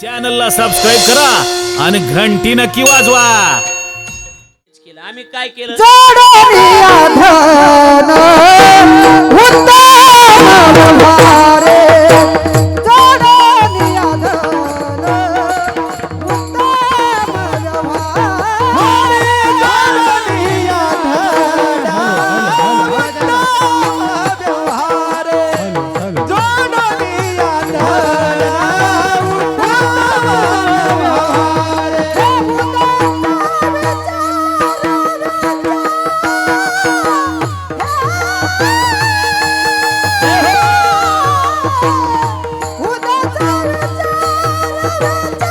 चॅनलला सबस्क्राईब करा आणि घंटी नक्की वाजवा. आम्ही काय केलं? Levanta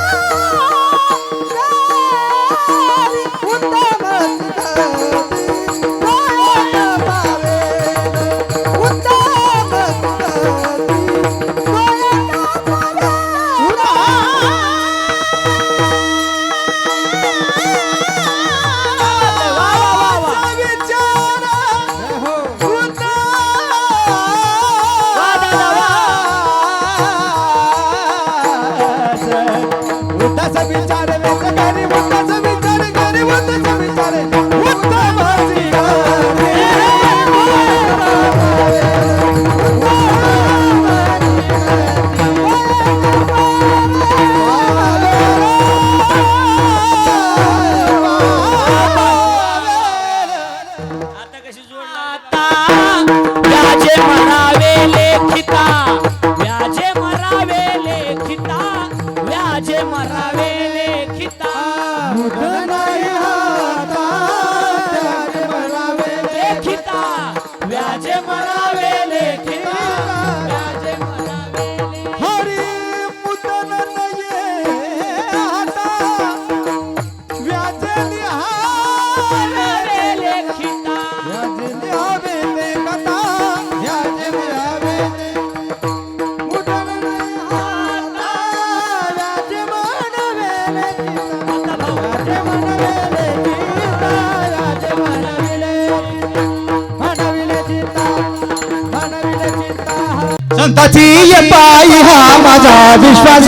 संताची पायी हा माझा विश्वास.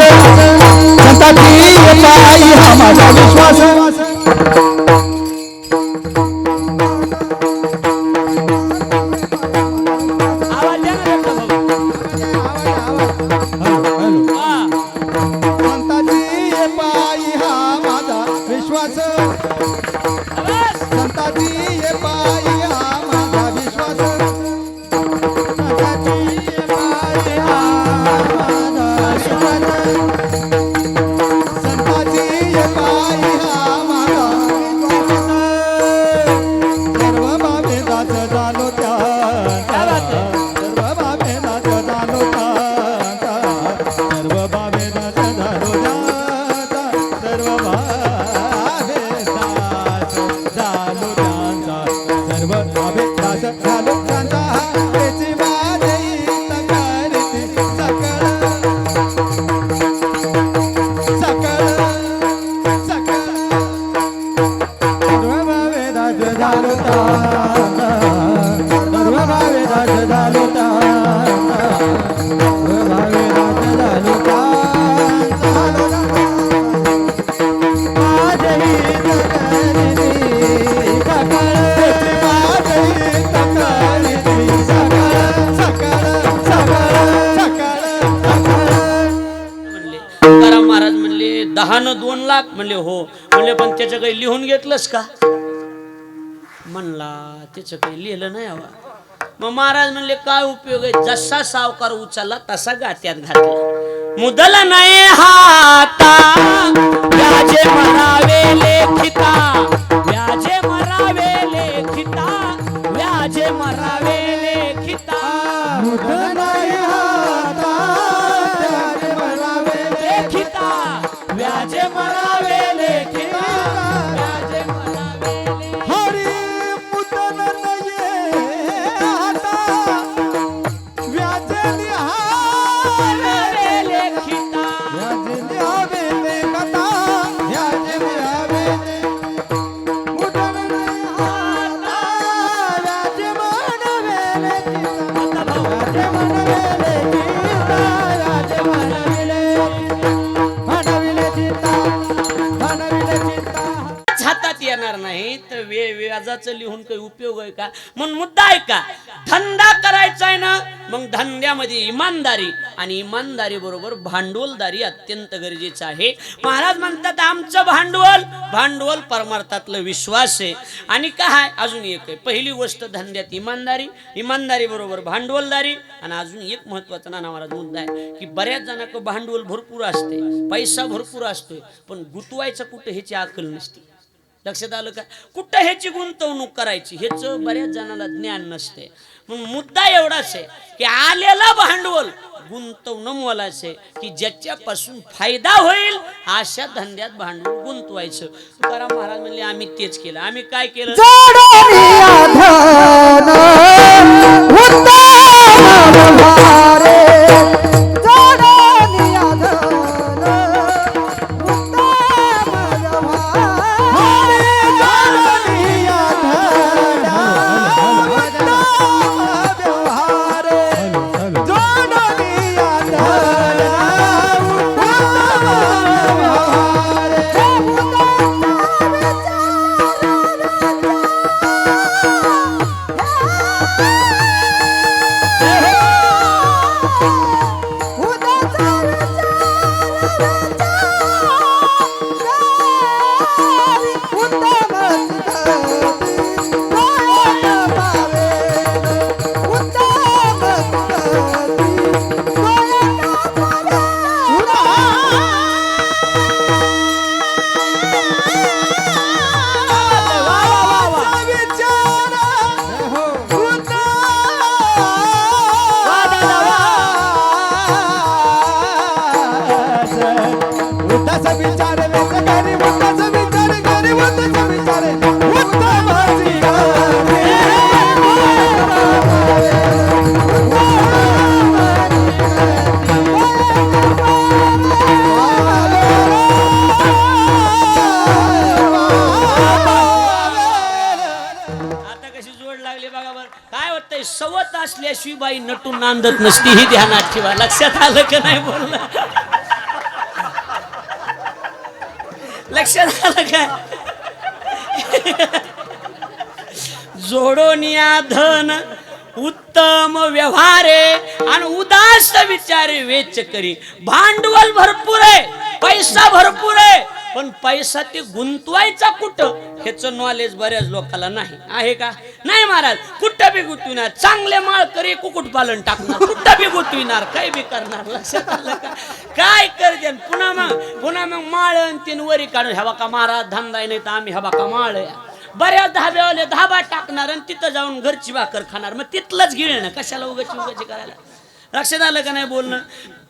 संताची पायी हा माझा विश्वास. Kalukana, हो. म्हणले पण त्याचं काही लिहून घेतलंस का? म्हणला त्याचं काही लिहिलं नाही हवा. मग महाराज म्हणले काय उपयोग आहे? जसा सावकार उचलला तसा गात्यात घातला. मुदला नाही हाता व्याजे म्हणावे लेखिता व्याजे याचं लिहून काही उपयोग आहे का? म्हणून मुद्दा आहे का? धंदा करायचा आहे ना मग धंद्यामध्ये इमानदारी आणि इमानदारी बरोबर भांडवलदारी अत्यंत गरजेचं आहे. महाराज म्हणतात आमचं भांडवल भांडवल परमार्थातलं विश्वास आहे. आणि काय? अजून एक आहे. पहिली गोष्ट धंद्यात इमानदारी इमानदारी बरोबर भांडवलदारी आणि अजून एक महत्त्वाचा नाना महाराज मुद्दा आहे की बऱ्याच जणांक भांडवल भरपूर असते पैसा भरपूर असतोय पण गुतवायचं कुठं ह्याची अकल नसते. लक्षात आलं का? कुठं ह्याची गुंतवणूक करायची? ह्याचं बऱ्याच जणाला ज्ञान नसते. मग मुद्दा एवढाच आहे की आलेला भांडवल गुंतवणं आहे की ज्याच्यापासून फायदा होईल अशा धंद्यात भांडवल गुंतवायचं. तुकाराम महाराज म्हणले आम्ही तेच केलं. आम्ही काय केलं? वाटून नांदत नसती ही ध्यानात ठेवा. लक्षात आलं का नाही बोललं लक्षात आलं काय जोडोनिया धन उत्तम व्यवहारे आणि उदास विचारे वेच करी. भांडवल भरपूर आहे पैसा भरपूर आहे पण पैसा ते गुंतवायचा कुठं? ह्याचं नॉलेज बऱ्याच लोकांना नाही. आहे का? नाही महाराज कुठं बी गुतविणार? चांगले माळकरी कुकुट पालन टाकणार. कुठं बी गुतविणार? काय बी करणार. लक्षात आलं का? काय करते? पुन्हा मग पुन्हा मग माळ तीन वरी काढून ह्या का महाराज धंदा नाही तर आम्ही ह्या का माळ बऱ्याच धाब्यावाले धाबा टाकणार आणि तिथं जाऊन घरची भाकर खाणार. मग तिथलंच गिळणं कशाला उगाची उगाची करायला? लक्षात आलं का नाही बोलणं?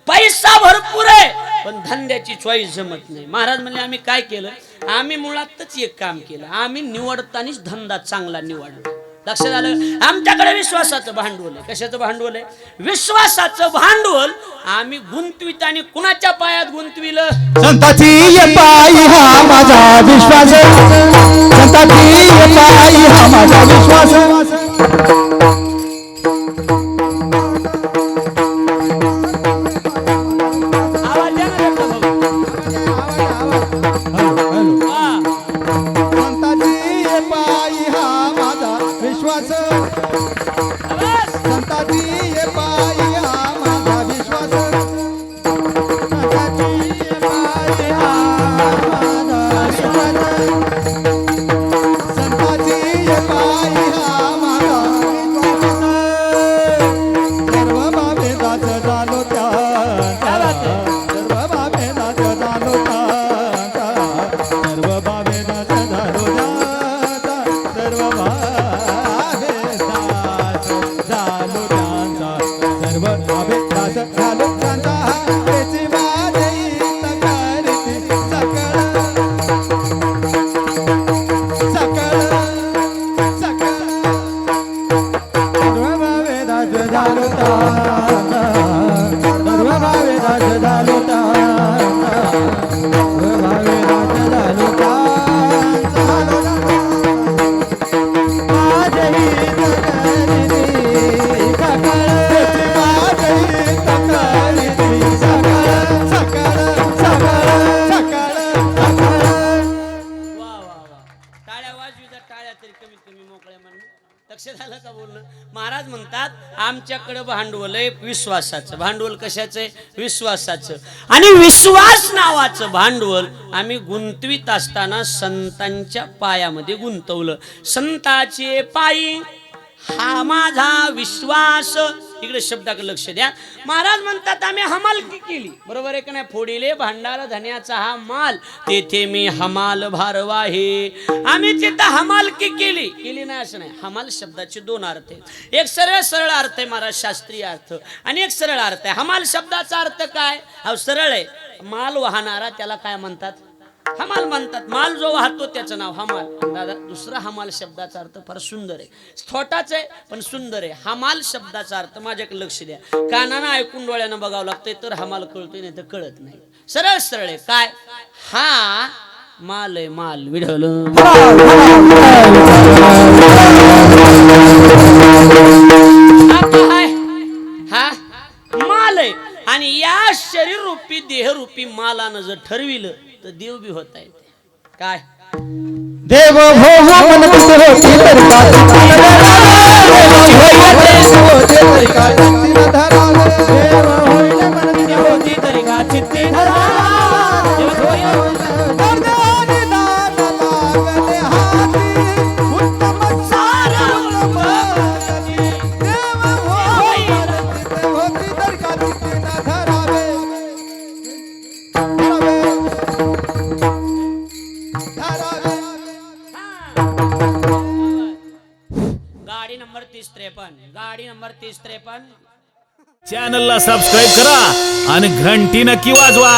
पैसा भरपूर आहे पण धंद्याची चॉईस जमत नाही. महाराज म्हणले आम्ही काय केलं? आम्ही मुळातच एक काम केलं. आम्ही निवडतानीच धंदा चांगला निवडला. लक्ष झालं आमच्याकडे विश्वासाचं भांडवल आहे. कशाचं भांडवल आहे? विश्वासाचं भांडवल आम्ही गुंतवित आणि कुणाच्या पायात गुंतविलं? संताची ये पायी हा माझा विश्वास संताची पायी हा माझा विश्वास म्हणतात आमच्याकडे भांडवल आहे विश्वासाचं. भांडवल कशाचं आहे? विश्वासाचं. आणि विश्वास नावाचं भांडवल आम्ही गुंतवीत असताना संतांच्या पायामध्ये गुंतवलं. संताचे पायी हा माझा विश्वास. इकडे शब्दाकडे लक्ष द्या. महाराज म्हणतात आम्ही हमालकी केली? बरोबर आहे का नाही? फोडीले भांडार धन्याचा हा माल. तेथे मी हमाल भारवा आहे आम्ही तिथं हमालकी केली? केली नाही असं नाही. हमाल शब्दाचे दोन अर्थ आहेत. एक सरळ सरळ अर्थ आहे महाराज शास्त्रीय अर्थ. आणि एक सरळ अर्थ आहे. हमाल शब्दाचा अर्थ काय? हा सरळ आहे. माल वाहणारा त्याला काय म्हणतात? हमाल म्हणतात माल जो वाहतो त्याचं नाव हमाल. दादा दुसरा हमाल शब्दाचा अर्थ फार सुंदर आहे. स्फोटाच आहे पण सुंदर आहे. हमाल शब्दाचा अर्थ माझ्याकडे लक्ष द्या. कानानं ऐकून डोळ्यानं बघावं लागतंय तर हमाल कळतोय नाही तर कळत नाही. सरळ सरळ आहे. काय? हा माल आहे माल. विढवलं शरीर रूपी देह रूपी मालानं जर ठरविलं तर देव बी होता येते. काय? देव भोग नंबर तीस त्रेपन्न. चॅनलला सबस्क्राईब करा आणि घंटी नक्की वाजवा.